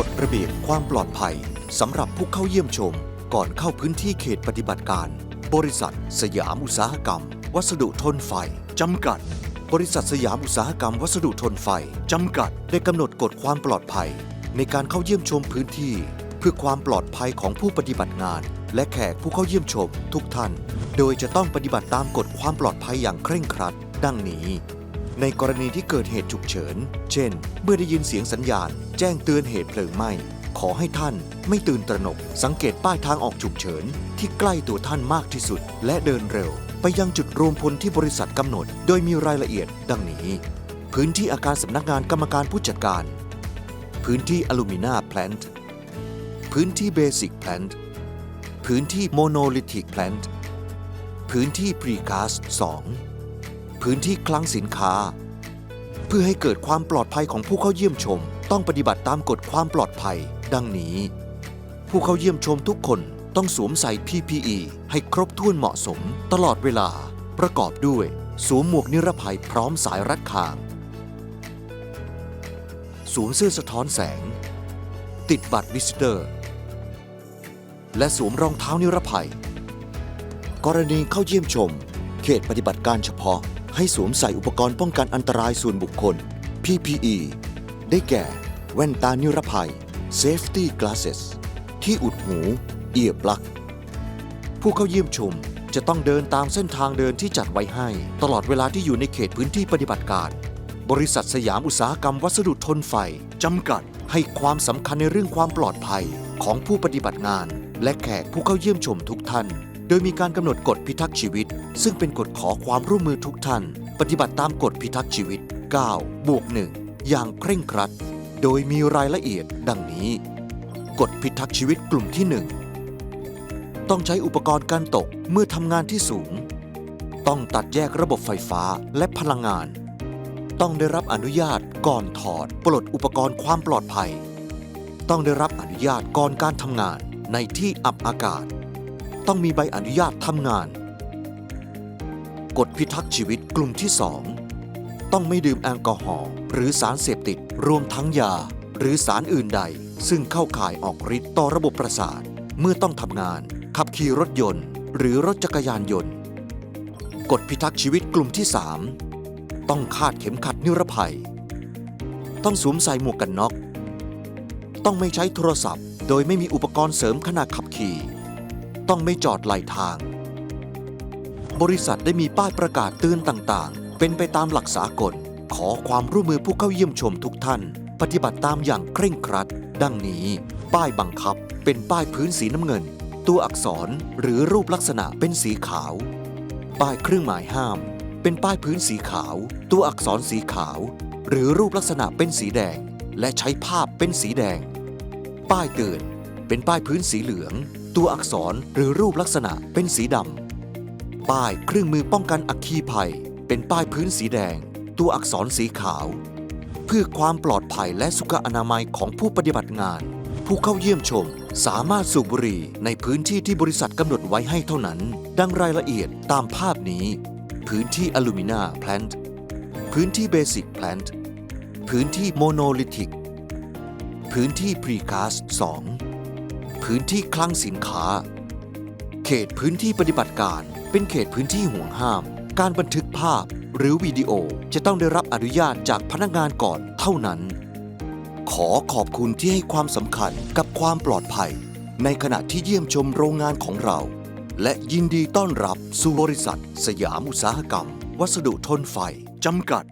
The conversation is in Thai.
กฎระเบียบความปลอดภัยสำหรับผู้เข้าเยี่ยมชม ก่อนเข้าพื้นที่เขตปฏิบัติการ บริษัท สยามอุตสาหกรรม วัสดุทนไฟจำกัด บริษัทสยามอุตสาหกรรมวัสดุทนไฟจำกัด ได้กำหนดกฎความปลอดภัย ในการเข้าเยี่ยมชมพื้นที่ เพื่อความปลอดภัยของผู้ปฏิบัติงาน และแขกผู้เข้าเยี่ยมชม ทุกท่าน โดยจะต้องปฏิบัติตามกฎความปลอดภัยอย่างเคร่งครัด ดังนี้ ในกรณีที่เกิดเหตุฉุกเฉิน เช่น เมื่อได้ยินเสียงสัญญาณ แจ้งเตือนเหตุเพลิงไหม้ ขอให้ท่านไม่ตื่นตระหนก สังเกตป้ายทางออกฉุกเฉิน ที่ใกล้ตัวท่านมากที่สุด และเดินเร็ว ไปยังจุดรวมพลที่บริษัทกำหนด โดยมีรายละเอียด ดังนี้ พื้นที่อาคารสำนักงานกรรมการผู้จัดการ พื้นที่อลูมินาแพลนต์พื้นที่เบสิกแพลนต์พื้นที่โมโนลิธิกแพลนต์พื้นที่พรีคาส2 พื้นที่คลังสินค้า เพื่อให้เกิดความปลอดภัยของผู้เข้าเยี่ยมชม ต้องปฏิบัติตามกฎความปลอดภัย ดังนี้ ผู้เข้าเยี่ยมชมทุกคนต้องสวมใส่ PPE ให้ครบถ้วนเหมาะสม ตลอดเวลา ประกอบด้วย สวมหมวกนิรภัยพร้อมสายรัดคางสวมเสื้อสะท้อนแสง ติดบัตรวิสเตอร์ และสวมรองเท้านิรภัย กรณีเข้าเยี่ยมชม เขตปฏิบัติการเฉพาะ ให้สวมใส่อุปกรณ์ป้องกันอันตรายส่วนบุคคล PPE ได้แก่ แว่นตานิรภัย Safety Glasses ที่อุดหู Ear Plug ผู้เข้าเยี่ยมชมจะต้องเดินตามเส้นทางเดินที่จัดไว้ให้ ตลอดเวลาที่อยู่ในเขตพื้นที่ปฏิบัติการ บริษัทสยามอุตสาหกรรมวัสดุทนไฟจำกัดให้ความสำคัญในเรื่องความปลอดภัยของผู้ปฏิบัติงาน และแขกผู้เข้าเยี่ยมชมทุกท่าน โดยมีการกำหนดกฎพิทักษ์ชีวิต ซึ่งเป็นกฎขอความร่วมมือทุกท่าน ปฏิบัติตามกฎพิทักษ์ชีวิต 9 บวก 1 อย่างเคร่งครัด โดยมีรายละเอียดดังนี้ กฎพิทักษ์ชีวิตกลุ่มที่ 1 ต้องใช้อุปกรณ์การตกเมื่อทำงานที่สูง ต้องตัดแยกระบบไฟฟ้าและพลังงาน ต้องได้รับอนุญาตก่อนถอดปลดอุปกรณ์ความปลอดภัย ต้องได้รับอนุญาตก่อนการทำงานในที่อับอากาศ ต้องมีใบอนุญาตทำงาน กฎพิทักษ์ชีวิตกลุ่มที่ 2 ต้องไม่ดื่มแอลกอฮอล์หรือสารเสพติด รวมทั้งยา หรือสารอื่นใด ซึ่งเข้าข่ายออกฤทธิ์ต่อระบบประสาท เมื่อต้องทำงาน ขับขี่รถยนต์ หรือรถจักรยานยนต์ กฎพิทักษ์ชีวิตกลุ่มที่ 3 ต้องคาดเข็มขัดนิรภัย ต้องสวมใส่หมวกกันน็อก ต้องไม่ใช้โทรศัพท์ โดยไม่มีอุปกรณ์เสริมขณะขับขี่ ต้องไม่จอดไหลทาง บริษัทได้มีป้ายประกาศเตือนต่างๆ เป็นไปตามหลักสากล ขอความร่วมมือผู้เข้าเยี่ยมชมทุกท่าน ปฏิบัติตามอย่างเคร่งครัด ดังนี้ ป้ายบังคับเป็นป้ายพื้นสีน้ำเงิน ตัวอักษรหรือรูปลักษณะเป็นสีขาว ป้ายเครื่องหมายห้าม เป็นป้ายพื้นสีขาว ตัวอักษรสีขาว หรือรูปลักษณะเป็นสีแดง และใช้ภาพเป็นสีแดง ป้ายเตือนเป็นป้ายพื้นสีเหลือง ตัวอักษรหรือรูปลักษณะเป็นสีดำ ป้ายเครื่องมือป้องกันอัคคีภัย เป็นป้ายพื้นสีแดง ตัวอักษรสีขาว เพื่อความปลอดภัยและสุขอนามัยของผู้ปฏิบัติงาน ผู้เข้าเยี่ยมชม สามารถสูบบุหรี่ในพื้นที่ที่บริษัทกำหนดไว้ให้เท่านั้น ดังรายละเอียดตามภาพนี้ พื้นที่อลูมินาแพลนต์พื้นที่เบสิกแพลนต์พื้นที่โมโนลิธิกพื้นที่พรีคาส2 พื้นที่คลังสินค้า เขตพื้นที่ปฏิบัติการ เป็นเขตพื้นที่ห่วงห้าม การบันทึกภาพหรือวิดีโอจะต้องได้รับอนุญาตจากพนักงานก่อนเท่านั้น ขอขอบคุณที่ให้ความสำคัญกับความปลอดภัย ในขณะที่เยี่ยมชมโรงงานของเรา และยินดีต้อนรับสู่บริษัท สยามอุตสาหกรรม วัสดุทนไฟจำกัด